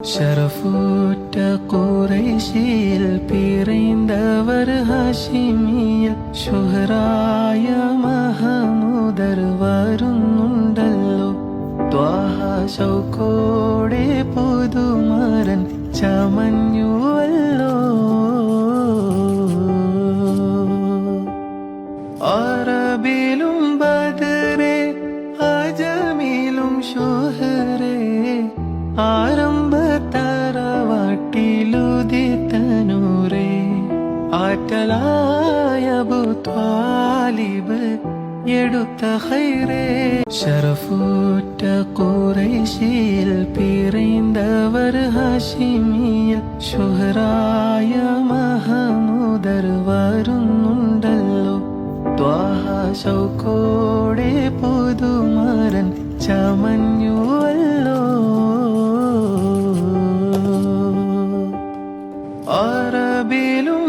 ഷറഫൂറ്റ കുറേശിയിൽ പിറൈന്തവർ ഹാഷിമിയിൽ ഷുഹറായ മഹമുദർ വരുന്നുണ്ടല്ലോ. ത്വാഹ ശൗക്കോടെ പുതുമരൻ ചമഞ്ഞുവല്ലോ. അറബിലും ബദരെ അജമിലും ഷുഹറേ ആരംഭ ആറ്റലായ ബുത്വാലിബ് എടുത്ത ഹൈറേ ഷറഫൂറ്റ കുറേശിയിൽ പിറൈന്തവർ ഹാഷിമിയ ഷുഹറായ മഹമുദർ വരുന്നുണ്ടല്ലോ. ത്വാഹ ശൗക്കോടെ പുതുമരൻ ചമഞ്ഞുവല്ലോ. അറബിലും